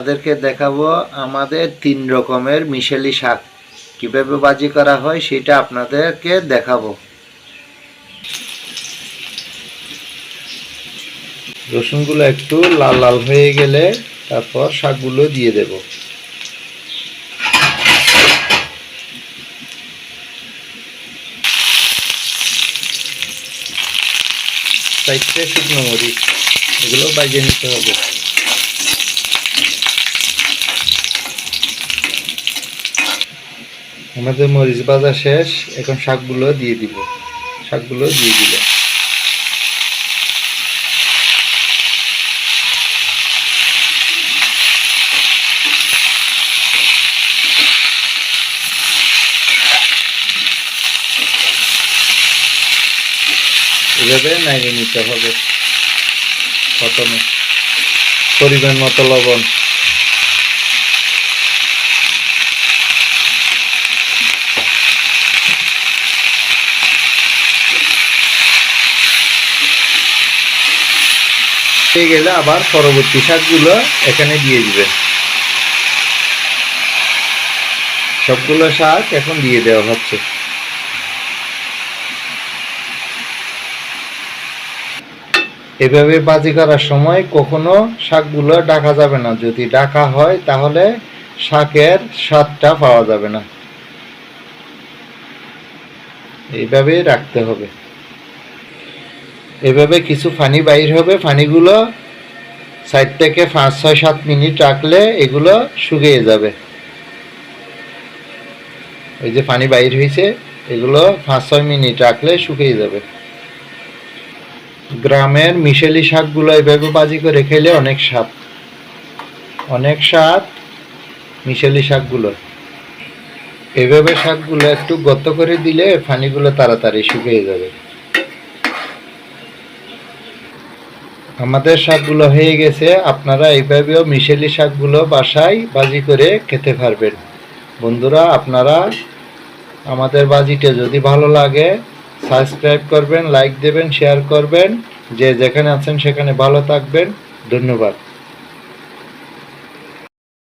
আপনাদেরকে দেখাবো আমাদের তিন রকমের মিশেলি শাক। কীভাবে বাজি করা হয় সেটা আপনাদেরকে দেখাবো। রসুনগুলো একটু লাল লাল হয়ে গেলে তারপর শাকগুলো দিয়ে দেব। চারটে শুকনো মরিচ, এগুলো বাজিয়ে নিতে হবে। আমাদের মরিচ ভাজা শেষ, এখন শাকগুলো দিয়ে দিব। শাকগুলো দিয়ে দিল। এভাবে নাইড়ে নিতে হবে। প্রথমে পরিমাণ মতো লবণ। হয়ে গেলে আবার পরবর্তী শাকগুলো এখানে দিয়ে দিবেন। সবগুলো শাক এখন দিয়ে দেওয়া হচ্ছে। এভাবে বাজি করার সময় কখনো শাকগুলো ডাকা যাবে না। যদি ডাকা হয়, তাহলে শাকের স্বাদটা পাওয়া যাবে না। এইভাবে রাখতে হবে। এভাবে কিছু পানি বাইর হবে পানিগুলো সাইড থেকে পাঁচ, ছয়, সাত মিনিট রাখলে এগুলো শুকিয়ে যাবে। ওই যে পানি বাইর হয়েছে, এগুলো পাঁচ, ছয় মিনিট রাখলে শুকিয়ে যাবে। গ্রামের মিশেলি শাকগুলো এভাবে বাজি করে খেলে অনেক স্বাদ। অনেক স্বাদ মিশেলি শাকগুলো। এভাবে শাকগুলো একটু গর্ত করে দিলে পানিগুলো তাড়াতাড়ি শুকিয়ে যাবে। আমাদের শাকগুলো হয়ে গেছে, আপনারা এইভাবেও মিশেলি শাকগুলো বাসায় বাজি করে খেতে পারবেন। বন্ধুরা, আপনারা আমাদের বাজিটা যদি ভালো লাগে সাবস্ক্রাইব করবেন লাইক দেবেন শেয়ার করবেন, যে যেখানে আছেন সেখানে ভালো থাকবেন। ধন্যবাদ।